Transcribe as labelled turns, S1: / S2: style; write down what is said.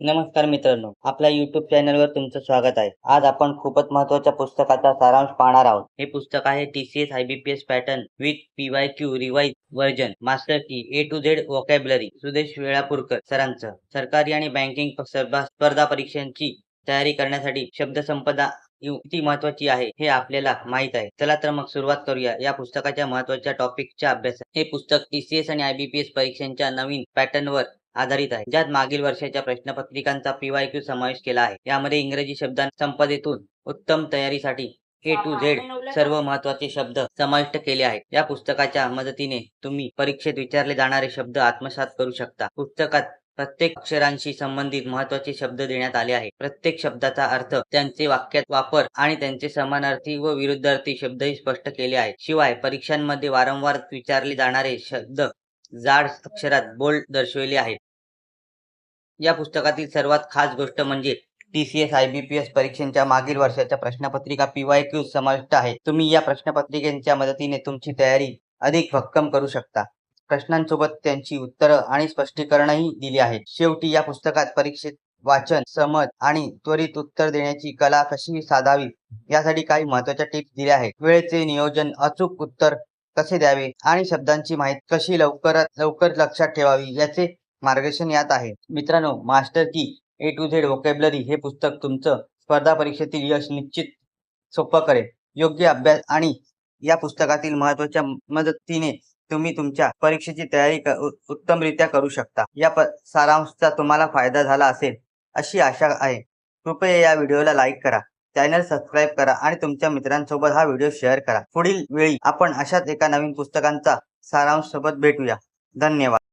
S1: नमस्कार मित्रांनो आपल्या युट्यूब चॅनलवर तुमचं स्वागत आहे. आज आपण खूपच महत्त्वाच्या पुस्तकाचा सारांश पाहणार आहोत. हे पुस्तक आहे T C S pattern with P Y Q revise version master key A to Z vocabulary Sudesh Velapurkar सरांचं. सरकारी आणि बँकिंग स्पर्धा परीक्षांची तयारी करण्यासाठी शब्दसंपदा यु- किती महत्वाची आहे हे आपल्याला माहीत आहे. चला तर मग सुरुवात करूया या पुस्तकाच्या महत्त्वाच्या टॉपिकच्या अभ्यास हे पुस्तक टीसीएस आणि आयबीपीएस परीक्षांच्या नवीन पॅटर्नवर आधारित आहे. ज्यात मागील वर्षाच्या प्रश्नपत्रिकांचा पीवायक्यू समावेश केला आहे. यामध्ये इंग्रजी शब्दां संपदेतून उत्तम तयारीसाठी ए टू झेड सर्व महत्त्वाचे शब्द समाविष्ट केले आहेत. या पुस्तकाच्या मदतीने तुम्ही परीक्षेत विचारले जाणारे शब्द आत्मसात करू शकता. पुस्तकात प्रत्येक अक्षरांशी संबंधित महत्त्वाचे शब्द देण्यात आले आहे प्रत्येक शब्दाचा अर्थ त्यांचे वाक्यात वापर आणि त्यांचे समानार्थी व विरुद्धार्थी शब्दही स्पष्ट केले आहेत. शिवाय परीक्षांमध्ये वारंवार विचारले जाणारे शब्द जाड अक्षरात बोल्ड दर्शविले आहेत. या पुस्तकातील सर्वात खास गोष्ट म्हणजे T C S I B P S परीक्षेच्या मागील वर्षाच्या प्रश्नपत्रिका पी वाय क्यू समाविष्ट आहे. तुम्ही या प्रश्नपत्रिकेच्या मदतीने तुमची तयारी अधिक भक्कम करू शकता. प्रश्नांसोबत त्यांची उत्तरं आणि स्पष्टीकरणही दिली आहेत. शेवटी या पुस्तकात परीक्षेत वाचन समज आणि त्वरित उत्तर देण्याची कला कशी साधावी यासाठी काही महत्त्वाच्या टिप्स दिल्या आहेत. वेळेचे नियोजन अचूक उत्तर कसे द्यावे आणि शब्दांची माहिती कशी लवकरात लवकर लक्षात ठेवावी याचे मार्गदर्शन यात आहे. मित्रांनो master key A to Z vocabulary हे पुस्तक तुमचं स्पर्धा परीक्षेतील यश निश्चित सोपं करेल. योग्य अभ्यास आणि या पुस्तकातील महत्त्वाच्या मदतीने तुम्ही तुमच्या परीक्षेची तयारी उत्तमरित्या करू शकता. या सारांशचा तुम्हाला फायदा झाला असेल अशी आशा आहे. कृपया या व्हिडिओला लाईक करा चॅनल सबस्क्राईब करा आणि तुमच्या मित्रांसोबत हा व्हिडिओ शेअर करा. पुढील वेळी आपण अशाच एका नवीन पुस्तकांचा सारांश सोबत भेटूया. धन्यवाद.